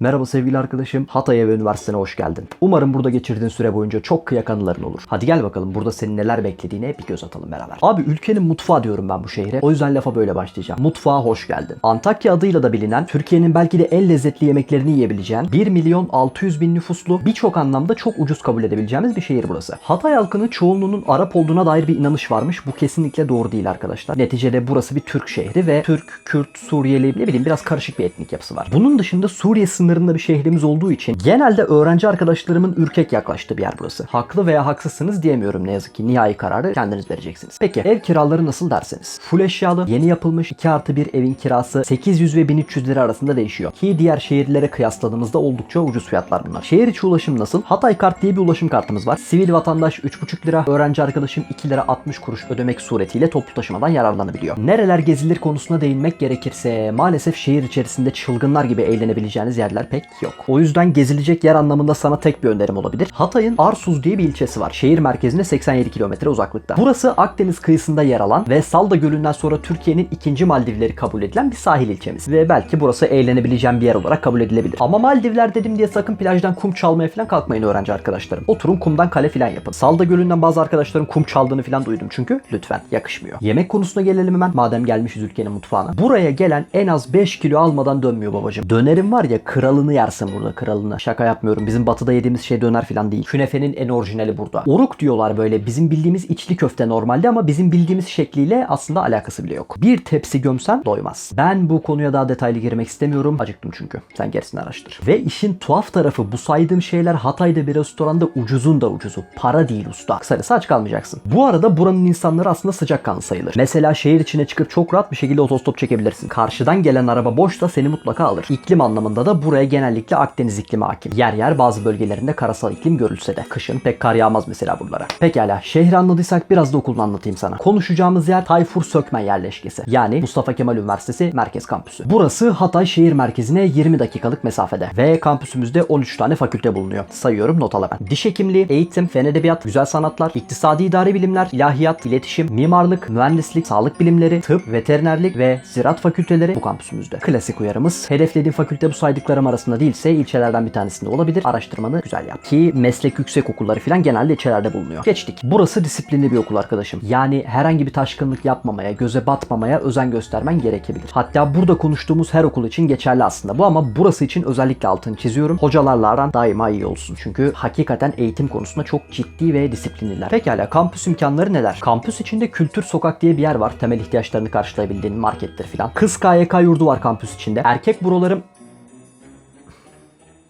Merhaba sevgili arkadaşım. Hatay'a ve üniversitene hoş geldin. Umarım burada geçirdiğin süre boyunca çok kıyak anıların olur. Hadi gel bakalım burada senin neler beklediğine bir göz atalım beraber. Abi ülkenin mutfağı diyorum ben bu şehre. O yüzden lafa böyle başlayacağım. Mutfağa hoş geldin. Antakya adıyla da bilinen Türkiye'nin belki de en lezzetli yemeklerini yiyebileceğin 1 milyon 600 bin nüfuslu birçok anlamda çok ucuz kabul edebileceğimiz bir şehir burası. Hatay halkının çoğunluğunun Arap olduğuna dair bir inanış varmış. Bu kesinlikle doğru değil arkadaşlar. Neticede burası bir Türk şehri ve Türk, Kürt, Suriyeli ne bileyim biraz karışık bir etnik yapısı var. Bunun dışında Suriye sınırında bir şehrimiz olduğu için genelde öğrenci arkadaşlarımın ürkek yaklaştığı bir yer burası. Haklı veya haksızsınız diyemiyorum ne yazık ki. Nihai kararı kendiniz vereceksiniz. Peki ev kiraları nasıl derseniz. Full eşyalı, yeni yapılmış 2 artı 1 evin kirası 800 ve 1300 lira arasında değişiyor. Ki diğer şehirlere kıyasladığımızda oldukça ucuz fiyatlar bunlar. Şehir içi ulaşım nasıl? Hatay Kart diye bir ulaşım kartımız var. Sivil vatandaş 3,5 lira, öğrenci arkadaşım 2 lira 60 kuruş ödemek suretiyle toplu taşımadan yararlanabiliyor. Nereler gezilir konusuna değinmek gerekirse maalesef şehir içerisinde çılgınlar gibi eğlenebileceğiniz yerler pek yok. O yüzden gezilecek yer anlamında sana tek bir önerim olabilir. Hatay'ın Arsuz diye bir ilçesi var. Şehir merkezine 87 kilometre uzaklıkta. Burası Akdeniz kıyısında yer alan ve Salda Gölü'nden sonra Türkiye'nin ikinci Maldivleri kabul edilen bir sahil ilçemiz. Ve belki burası eğlenebileceğim bir yer olarak kabul edilebilir. Ama Maldivler dedim diye sakın plajdan kum çalmaya falan kalkmayın öğrenci arkadaşlarım. Oturun kumdan kale falan yapın. Salda Gölü'nden bazı arkadaşlarım kum çaldığını falan duydum çünkü lütfen yakışmıyor. Yemek konusuna gelelim hemen madem gelmişiz ülkenin mutfağına. Buraya gelen en az 5 kilo almadan dönmüyor babacım. Dönerim var ya kralını yersin burada kralını. Şaka yapmıyorum. Bizim batıda yediğimiz şey döner falan değil. Künefenin en orijinali burada. Oruk diyorlar böyle. Bizim bildiğimiz içli köfte normalde ama bizim bildiğimiz şekliyle aslında alakası bile yok. Bir tepsi gömsen doymaz. Ben bu konuya daha detaylı girmek istemiyorum. Acıktım çünkü. Sen gerisini araştır. Ve işin tuhaf tarafı bu saydığım şeyler Hatay'da bir restoranda ucuzun da ucuzu. Para değil usta. Kısacası aç kalmayacaksın. Bu arada buranın insanları aslında sıcakkanlı sayılır. Mesela şehir içine çıkıp çok rahat bir şekilde otostop çekebilirsin. Karşıdan gelen araba boşsa seni mutlaka alır. İklim anlamında da buraya genellikle Akdeniz iklimi hakim. Yer yer bazı bölgelerinde karasal iklim görülse de. Kışın pek kar yağmaz mesela buralara. Pekala şehri anladıysak biraz da okulunu anlatayım sana. Konuşacağımız yer Tayfur Sökmen yerleşkesi. Yani Mustafa Kemal Üniversitesi Merkez Kampüsü. Burası Hatay şehir merkezine 20 dakikalık mesafede. Ve kampüsümüzde 13 tane fakülte bulunuyor. Sayıyorum not al hemen. Diş hekimliği, eğitim, fen edebiyat, güzel sanatlar, iktisadi idari bilimler, ilahiyat, iletişim, mimarlık, mühendislik, sağlık bilimleri, tıp, veterinerlik ve ziraat fakülteleri bu kampüsümüzde. Klasik uyarımız. Hedeflediğin fakülte bu saydıklarım arasında değilse ilçelerden bir tanesinde olabilir. Araştırmanı güzel yap. Ki meslek yüksek okulları falan genelde ilçelerde bulunuyor. Geçtik. Burası disiplinli bir okul arkadaşım. Yani herhangi bir taşkınlık yapmamaya, göze batmamaya özen göstermen gerekebilir. Hatta burada konuştuğumuz her okul için geçerli aslında bu ama burası için özellikle altını çiziyorum. Hocalarla aran daima iyi olsun. Çünkü hakikaten eğitim konusunda çok ciddi ve disiplinliler. Pekala kampüs imkanları neler? Kampüs içinde kültür sokak diye bir yer var. Temel ihtiyaçlarını karşılayabildiğin markettir filan. Kız KYK yurdu var kampüs içinde. Erkek brolarım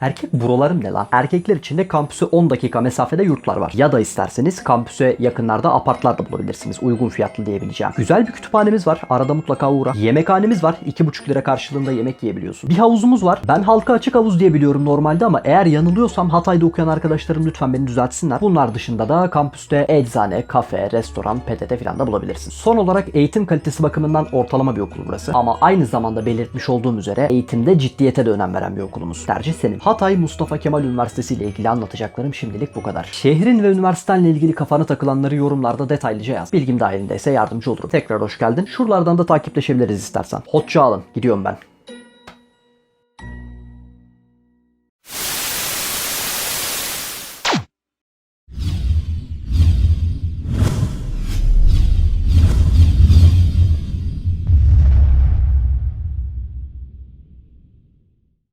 Erkek buralarım ne lan? Erkekler için de kampüse 10 dakika mesafede yurtlar var. Ya da isterseniz kampüse yakınlarda apartlar da bulabilirsiniz. Uygun fiyatlı diyebileceğim. Güzel bir kütüphanemiz var. Arada mutlaka uğra. Yemekhanemiz var. 2,5 lira karşılığında yemek yiyebiliyorsun. Bir havuzumuz var. Ben halka açık havuz diye biliyorum normalde ama eğer yanılıyorsam Hatay'da okuyan arkadaşlarım lütfen beni düzeltsinler. Bunlar dışında da kampüste eczane, kafe, restoran, PTT falan da bulabilirsin. Son olarak eğitim kalitesi bakımından ortalama bir okul burası. Ama aynı zamanda belirtmiş olduğum üzere eğitimde ciddiyete de önem veren bir okulumuz. Tercih senin. Hatay Mustafa Kemal Üniversitesi ile ilgili anlatacaklarım şimdilik bu kadar. Şehrin ve üniversitenle ilgili kafana takılanları yorumlarda detaylıca yaz. Bilgim dahilindeyse yardımcı olurum. Tekrar hoş geldin. Şuralardan da takipleşebiliriz istersen. Hoşça alın. Gidiyorum ben.